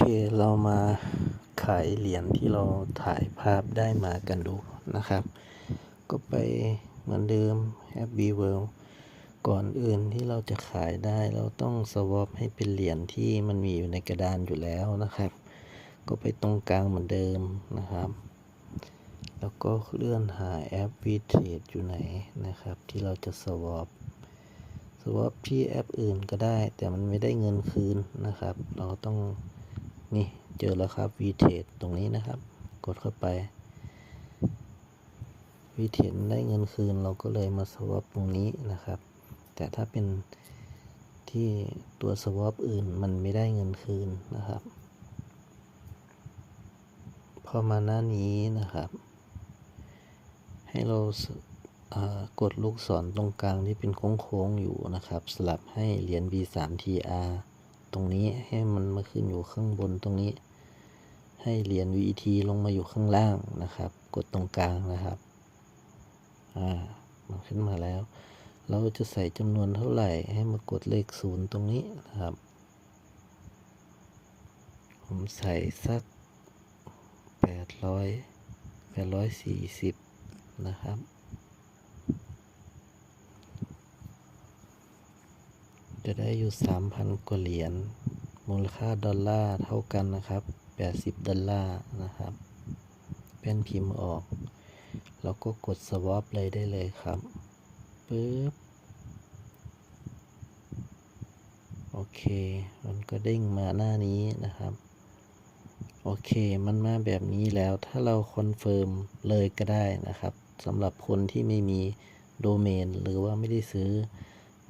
เคเรามาขายเหรียญที่เราถ่ายภาพได้มากันดูนะครับ ก็ไปเหมือนเดิม Happy World ก่อนอื่นที่เราจะขายได้เราต้องสวอปให้เป็นเหรียญที่มันมีอยู่ในกระดานอยู่แล้วนะครับ ก็ไปตรงกลางเหมือนเดิมนะครับ แล้วก็เลื่อนหาแอป v t r a d e อยู่ไหนนะครับ ที่เราจะสวอปสวอปที่แอปอื่นก็ได้ แต่มันไม่ได้เงินคืนนะครับ เราต้อง นี่เจอแล้วครับ v t r a d e ตรงนี้นะครับ กดเข้าไป v t r a d e ได้เงินคืนเราก็เลยมาสวอปตรงนี้นะครับ แต่ถ้าเป็นที่ตัวสวอปอื่นมันไม่ได้เงินคืนนะครับ พอมาหน้านี้นะครับ ให้เรากดลูกศรตรงกลางที่เป็นโค้งๆอยู่นะครับ สลับให้เหรียญ V3TR ตรงนี้ให้มันมาขึ้นอยู่ข้างบนตรงนี้ ให้เหรียญ VET ลงมาอยู่ข้างล่างนะครับ กดตรงกลางนะครับอ่ามันขึ้นมาแล้ว เราจะใส่จำนวนเท่าไหร่ให้มากดเลขศูนย์ตรงนี้นะครับ ผมใส่สักแปดร้อยแปดร้อยสี่สิบนะครับ จะได้อยู่สามพันกว่าเหรียญ มูลค่าดอลลาร์เท่ากันนะครับแปดสิบดอลลาร์นะครับ เป็นพิมพ์ออก แล้วก็กดสวอปเลยได้เลยครับปึ๊บโอเค มันก็เด้งมาหน้านี้นะครับ โอเค มันมาแบบนี้แล้ว ถ้าเราคอนเฟิร์มเลยก็ได้นะครับสำหรับคนที่ไม่มีโดเมน หรือว่าไม่ได้ซื้อ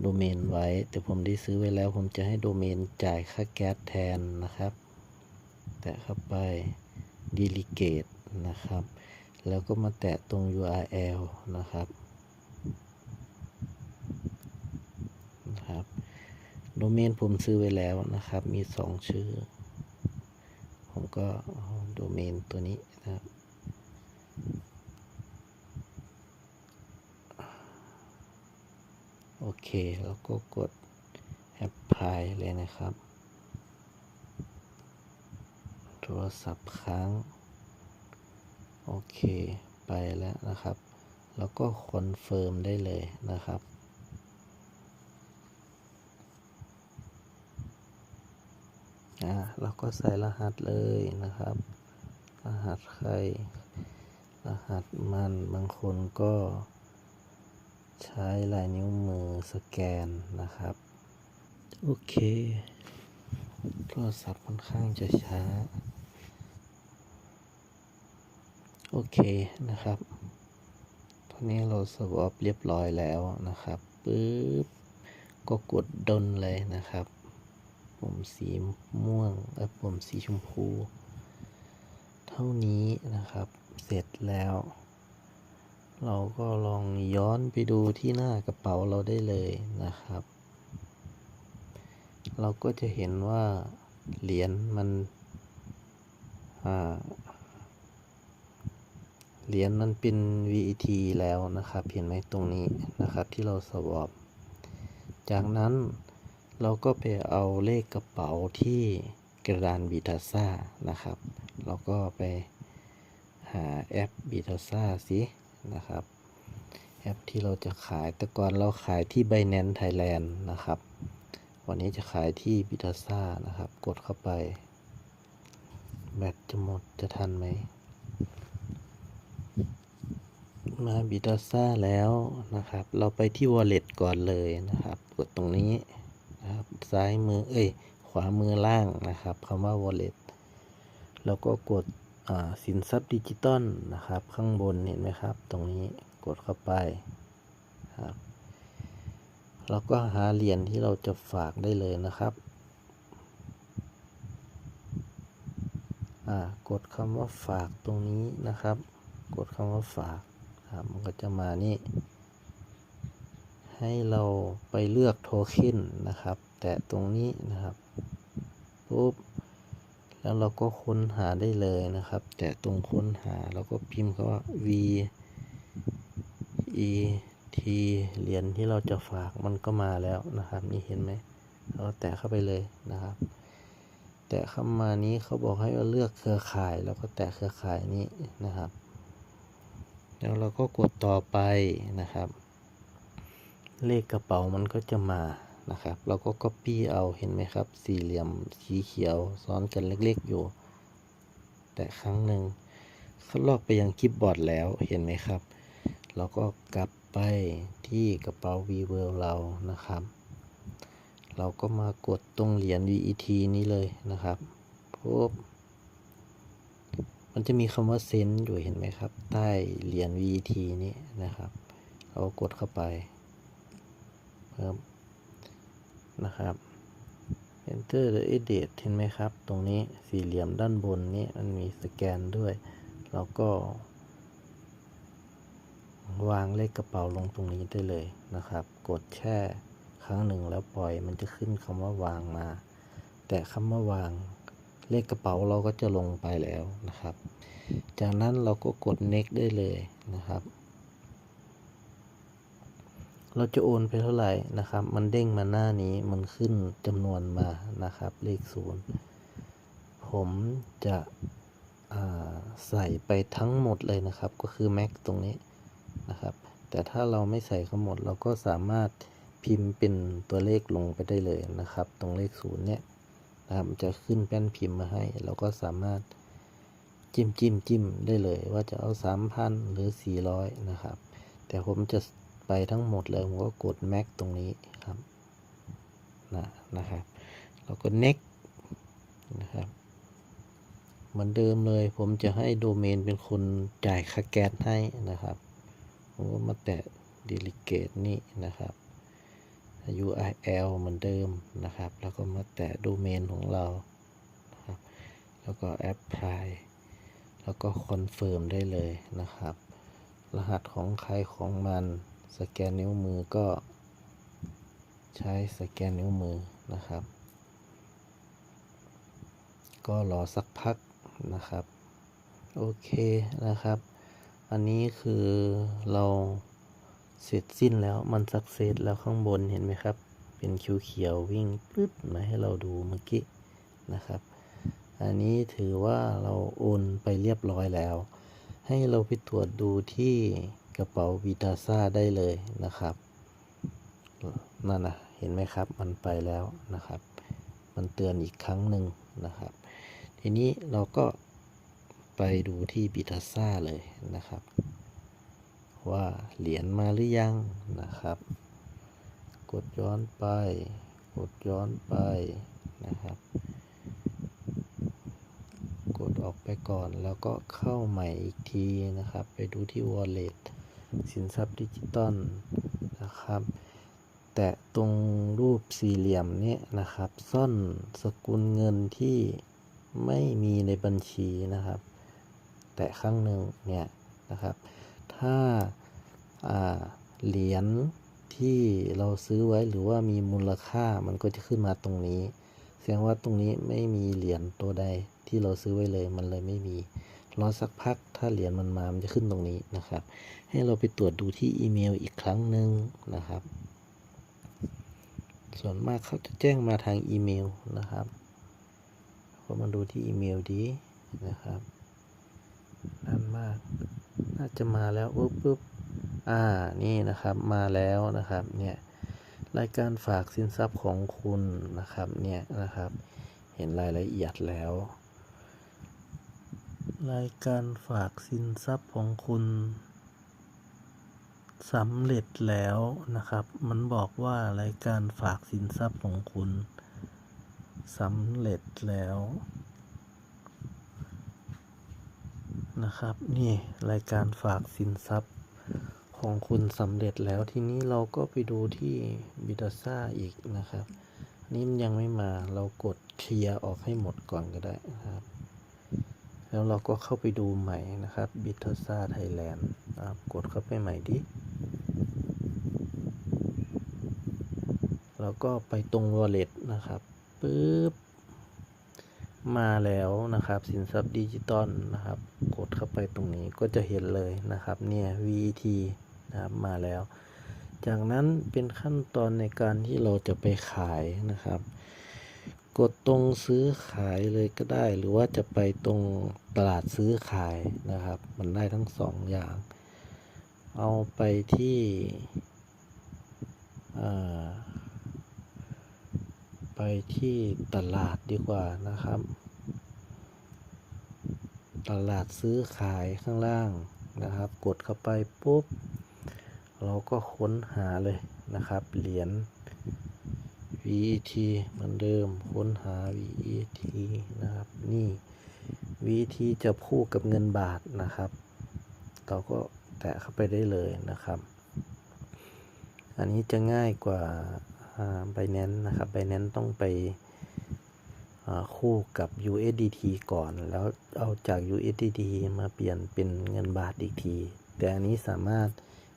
โดเมนไว้ แต่ผมได้ซื้อไว้แล้ว ผมจะให้โดเมนจ่ายค่าแก๊สแทนนะครับ แตะเข้าไป delegate นะครับ แล้วก็มาแตะตรง URL นะครับนะครับ โดเมนผมซื้อไว้แล้วนะครับ มีสองชื่อ ผมก็โดเมนตัวนี้นะครับ โอเค แล้วก็กด apply เลยนะครับ โทรศัพท์ค้าง โอเค ไปแล้วนะครับ แล้วก็คอนเฟิร์มได้เลยนะครับอ่าเราก็ใส่รหัสเลยนะครับ รหัสใคร รหัสมันบางคนก็ ใช้ลายนิ้วมือสแกนนะครับ โอเค โทรศัพท์ค่อนข้างจะช้า โอเคนะครับตอนนี้เราสวอปเรียบร้อยแล้วนะครับปึ๊บก็กดดนเลยนะครับปุ่มสีม่วงและปุ่มสีชมพู เท่านี้นะครับ เสร็จแล้ว เราก็ลองย้อนไปดูที่หน้ากระเป๋าเราได้เลยนะครับ เราก็จะเห็นว่าเหรียญมันเหรียญมันเป็น VET แล้วนะครับ เห็นไหมตรงนี้นะครับที่เราสวอปจากนั้นเราก็ไปเอาเลขกระเป๋าที่กระดานบีทาซ่านะครับ เราก็ไปหาแอปบีทาซ่าสิ นะครับแอปที่เราจะขายแต่ก่อนเราขายที่ Binance Thailand นะครับ วันนี้จะขายที่บิทาซ่านะครับ กดเข้าไปแบตจะหมดจะทันไหม มาบิทาซ่าแล้วนะครับ เราไปที่ Wallet ก่อนเลยนะครับ กดตรงนี้นะครับ ซ้ายมือเอ้ย ขวามือล่างนะครับคำว่า Wallet แล้วก็กด สินทรัพย์ดิจิตอลนะครับ ข้างบนเห็นไหมครับ ตรงนี้กดเข้าไปครับเราก็หาเหรียญที่เราจะฝากได้เลยนะครับอ่ากดคำว่าฝากตรงนี้นะครับ กดคำว่าฝากครับมันก็จะมานี่ ให้เราไปเลือกโทเค็นนะครับ แตะตรงนี้นะครับปุ๊บ แล้วเราก็ค้นหาได้เลยนะครับ แตะตรงค้นหาเราก็พิมพ์คำว่า v e t เหรียญที่เราจะฝากมันก็มาแล้วนะครับ นี่เห็นไหมเราแตะเข้าไปเลยนะครับ แตะเข้ามานี้เขาบอกให้เราเลือกเครือข่าย แล้วก็แตะเครือข่ายนี้นะครับ แล้วเราก็กดต่อไปนะครับ เลขกระเป๋ามันก็จะมา นะครับเราก็ copy เอาเห็นไหมครับ สี่เหลี่ยมสีเขียวซ้อนกันเล็กๆอยู่ แต่ครั้งหนึ่งเขาลอกไปยังคลิปบอร์ดแล้วเห็นไหมครับเราก็กลับไปที่กระเป๋า v w o r l d เรานะครับ เราก็มากดตรงเหรียญ VET นี้เลยนะครับปุ๊บมันจะมีคำว่าเซนอยู่เห็นไหมครับ ใต้เหรียญ VET นี้นะครับ เราก็กดเข้าไปเพิ่ม นะครับ Enter the edit เห็นไหมครับ ตรงนี้สี่เหลี่ยมด้านบนนี้มันมีสแกนด้วย เราก็ วางเลขกระเป๋าลงตรงนี้ได้เลยนะครับ กดแช่ครั้งหนึ่งแล้วปล่อยมันจะขึ้นคำว่าวางมา แต่คำว่าวางเลขกระเป๋าเราก็จะลงไปแล้วนะครับ จากนั้นเราก็กด next ได้เลยนะครับ เราจะโอนไปเท่าไหร่นะครับ มันเด้งมาหน้านี้มันขึ้นจำนวนมานะครับ เลขศูนย์ผมจะใส่ไปทั้งหมดเลยนะครับ ก็คือ max ตรงนี้นะครับ แต่ถ้าเราไม่ใส่ทั้งหมด เราก็สามารถพิมพ์เป็นตัวเลขลงไปได้เลยนะครับ ตรงเลขศูนย์เนี่ยนะครับจะขึ้นแป้นพิมพ์มาให้ เราก็สามารถจิ้มจิ้มจิ้มได้เลย ว่าจะเอาสามพันหรือสี่ร้อยนะครับ แต่ผมจะ ไปทั้งหมดเลยผมก็กด max ตรงนี้ครับนะนะครับแล้วก็ next นะครับเหมือนเดิมเลยผมจะให้โดเมนเป็นคนจ่ายค่าแก๊สให้นะครับผมก็มาแตะ delegate นี่นะครับ URL เหมือนเดิมนะครับ แล้วก็มาแตะโดเมนของเรานะครับแล้วก็ apply แล้วก็คอนเฟิร์มได้เลยนะครับ รหัสของใครของมัน สแกนนิ้วมือก็ใช้สแกนนิ้วมือนะครับ ก็รอสักพักนะครับ โอเคนะครับ อันนี้คือเราเสร็จสิ้นแล้วมันสักเซสแล้วข้างบนเห็นไหมครับ เป็นคิวเขียววิ่งปึ๊บมาให้เราดูเมื่อกี้นะครับ อันนี้ถือว่าเราโอนไปเรียบร้อยแล้ว ให้เราไปตรวจดูที่ กระเป๋าวีตาซ่าได้เลยนะครับนั่นนะเห็นไหมครับมันไปแล้วนะครับ มันเตือนอีกครั้งหนึ่งนะครับ ทีนี้เราก็ไปดูที่บิตาซ่าเลยนะครับ ว่าเหรียญมาหรือยังนะครับ กดย้อนไป กดย้อนไปนะครับ กดออกไปก่อนแล้วก็เข้าใหม่อีกทีนะครับ ไปดูที่ wallet สินทรัพย์ดิจิตอลนะครับ แตะตรงรูปสี่เหลี่ยมนี้นะครับ ซ่อนสกุลเงินที่ไม่มีในบัญชีนะครับ แตะครั้งหนึ่งเนี่ยนะครับ ถ้าาเหรียญที่เราซื้อไว้หรือว่ามีมูลค่ามันก็จะขึ้นมาตรงนี้ แสดงว่าตรงนี้ไม่มีเหรียญตัวใดที่เราซื้อไว้เลยมันเลยไม่มี รอสักพักถ้าเหรียญมันมา มันจะขึ้นตรงนี้นะครับ ให้เราไปตรวจดูที่อีเมลอีกครั้งหนึ่งนะครับ ส่วนมากเขาจะแจ้งมาทางอีเมลนะครับก็มาดูที่อีเมลดีนะครับนั่นมาก น่าจะมาแล้วปุ๊บปุ๊บอ่า นี่นะครับ มาแล้วนะครับ เนี่ย รายการฝากสินทรัพย์ของคุณนะครับ เนี่ยนะครับ เห็นรายละเอียดแล้ว รายการฝากสินทรัพย์ของคุณสำเร็จแล้วนะครับ มันบอกว่ารายการฝากสินทรัพย์ของคุณสำเร็จแล้วนะครับ นี่รายการฝากสินทรัพย์ของคุณสำเร็จแล้วทีนี้เราก็ไปดูที่บิดาซ่าอีกนะครับ นี่มันยังไม่มาเรากดเคลียร์ออกให้หมดก่อนก็ได้นะครับ แล้วเราก็เข้าไปดูใหม่นะครับบิทซ่าไทยแลนด์กดเข้าไปใหม่ดิแล้วก็ไปตรง wallet นะครับปึ๊บมาแล้วนะครับสินทรัพย์ดิจิตอลนะครับ กดเข้าไปตรงนี้ก็จะเห็นเลยนะครับ เนี่ย VET นะครับมาแล้ว จากนั้นเป็นขั้นตอนในการที่เราจะไปขายนะครับ กดตรงซื้อขายเลยก็ได้ หรือว่าจะไปตรงตลาดซื้อขายนะครับ มันได้ทั้งสองอย่าง เอาไปที่ไปที่ตลาดดีกว่านะครับ ตลาดซื้อขายข้างล่างนะครับ กดเข้าไปปุ๊บ เราก็ค้นหาเลยนะครับ เหรียญ VET เหมือนเดิมค้นหา VET นะครับ นี่ VET จะคู่กับเงินบาทนะครับ เราก็แตะเข้าไปได้เลยนะครับ อันนี้จะง่ายกว่าไบแนนนะครับ b บ n a n c e ต้องไปคู่กับ USDT ก่อน แล้วเอาจาก USDT มาเปลี่ยนเป็นเงินบาทอีกที แต่อันนี้สามารถ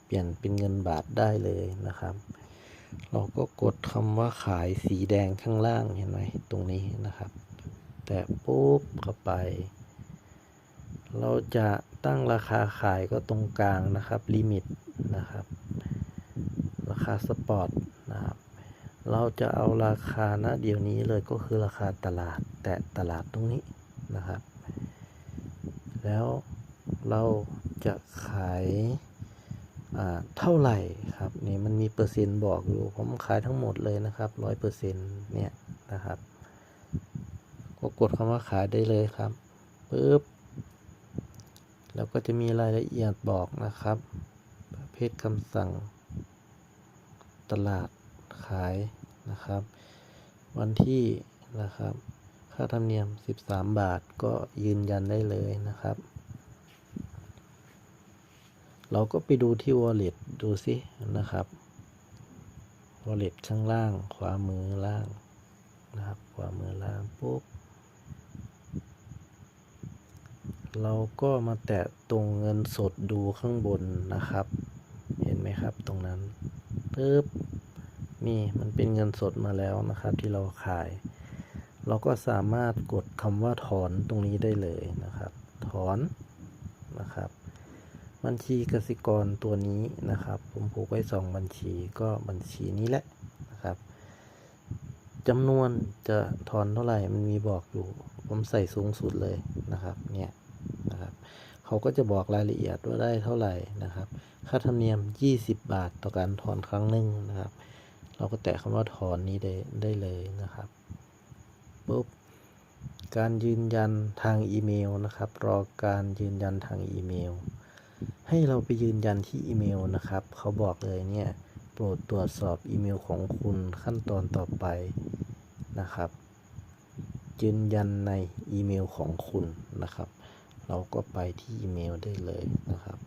เปลี่ยนเป็นเงินบาทได้เลยนะครับ เราก็กดคำว่าขายสีแดงข้างล่างเห็นไหมตรงนี้นะครับ แต่ปุ๊บเข้าไป เราจะตั้งราคาขายก็ตรงกลางนะครับลิมิตนะครับ ราคาสปอร์ตนะครับเราจะเอาราคาณเดี๋ยวนี้เลยก็คือราคาตลาด แต่ตลาดตรงนี้นะครับ แล้วเราจะขาย เท่าไหร่ครับนี่มันมีเปอร์เซ็นต์บอกอยู่ ผมขายทั้งหมดเลยนะครับร้อยเปอร์เซ็นต์เนี่ยนะครับ ก็กดคำว่าขายได้เลยครับปึ๊บแล้วก็จะมีรายละเอียดบอกนะครับ ประเภทคำสั่ง ตลาดขายนะครับ วันที่นะครับ ค่าธรรมเนียม 13 บาทก็ยืนยันได้เลยนะครับ เราก็ไปดูที่ wallet ดูสินะครับ wallet ข้างล่าง ขวามือล่างนะครับ ขวามือล่างปุ๊บ เราก็มาแตะตรงเงินสดดูข้างบนนะครับ เห็นไหมครับตรงนั้นปึ๊บนี่มันเป็นเงินสดมาแล้วนะครับที่เราขาย เราก็สามารถกดคำว่าถอนตรงนี้ได้เลยนะครับ ถอนนะครับ บัญชีกสิกรตัวนี้นะครับ ผมผูกไว้สองบัญชีก็บัญชีนี้แหละนะครับจำนวนจะถอนเท่าไหร่มันมีบอกอยู่ ผมใส่สูงสุดเลยนะครับเนี่ยนะครับเขาก็จะบอกรายละเอียดว่าได้เท่าไหร่นะครับ ค่าธรรมเนียม 20 บาทต่อการถอนครั้งหนึ่งนะครับ เราก็แตะคำว่าถอนนี้ได้ได้เลยนะครับปุ๊บการยืนยันทางอีเมลนะครับ รอการยืนยันทางอีเมล ให้เราไปยืนยันที่อีเมลนะครับ เขาบอกเลยเนี่ย โปรดตรวจสอบอีเมลของคุณขั้นตอนต่อไปนะครับ ยืนยันในอีเมลของคุณนะครับ เราก็ไปที่อีเมลได้เลยนะครับ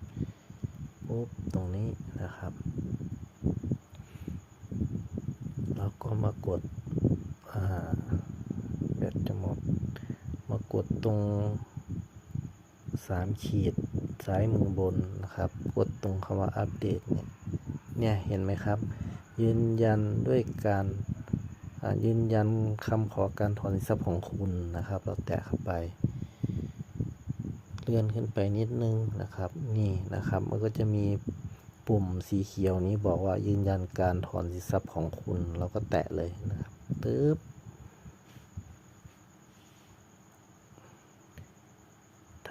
ปุ๊บตรงนี้นะครับเราก็มากดอ่าแบตจะหมด มากดตรงสามขีด ซ้ายมือบนนะครับ กดตรงคำว่าอัปเดตเนี่ยเนี่ยเห็นไหมครับ ยืนยันด้วยการยืนยันคำขอการถอนสินทรัพย์ของคุณนะครับ เราแตะเข้าไป เลื่อนขึ้นไปนิดนึงนะครับ นี่นะครับ มันก็จะมีปุ่มสีเขียวนี้บอกว่ายืนยันการถอนสินทรัพย์ของคุณ เราก็แตะเลยนะครับตึ๊บ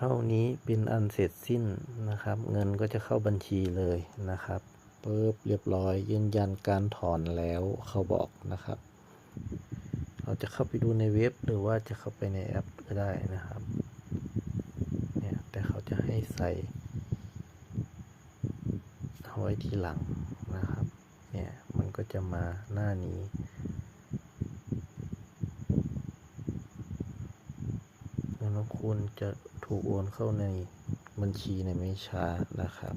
ท่านี้เป็นอันเสร็จสิ้นนะครับ เงินก็จะเข้าบัญชีเลยนะครับปึ๊บเรียบร้อยยืนยันการถอนแล้วเขาบอกนะครับ เราจะเข้าไปดูในเว็บหรือว่าจะเข้าไปในแอปก็ได้นะครับเนี่ยแต่เขาจะให้ใส่เอาไว้ทีหลังนะครับเนี่ยมันก็จะมาหน้านี้เงินของคุณจะ ถูกโอนเข้าในบัญชีในไม่ช้านะครับ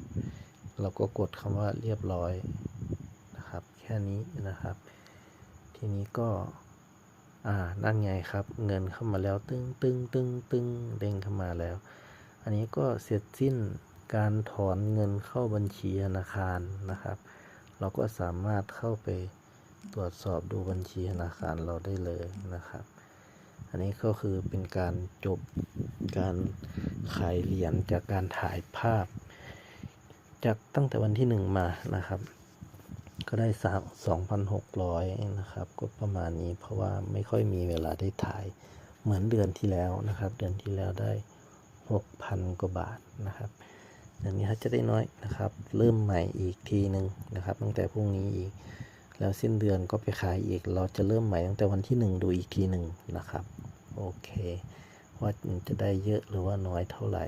เราก็กดคำว่าเรียบร้อยนะครับ แค่นี้นะครับ ทีนี้ก็อ่านั่นไงครับ เงินเข้ามาแล้วตึ้งตึ้งตึ้งตึ้งเด้งเข้ามาแล้ว อันนี้ก็เสร็จสิ้นการถอนเงินเข้าบัญชีธนาคารนะครับ เราก็สามารถเข้าไปตรวจสอบดูบัญชีธนาคารเราได้เลยนะครับ อันนี้ก็คือเป็นการจบการขายเหรียญจากการถ่ายภาพ จากตั้งแต่วันที่หนึ่งมานะครับ ก็ได้สามสองพันหกร้อยนะครับ ก็ประมาณนี้เพราะว่าไม่ค่อยมีเวลาได้ถ่ายเหมือนเดือนที่แล้วนะครับ เดือนที่แล้วได้หกพันกว่าบาทนะครับเดือนนี้ถ้าจะได้น้อยนะครับ เริ่มใหม่อีกทีหนึ่งนะครับ ตั้งแต่พรุ่งนี้อีก แล้วสิ้นเดือนก็ไปขายอีก เราจะเริ่มใหม่ตั้งแต่วันที่หนึ่งดูอีกทีหนึ่งนะครับ โอเค ว่ามันจะได้เยอะหรือว่าน้อยเท่าไหร่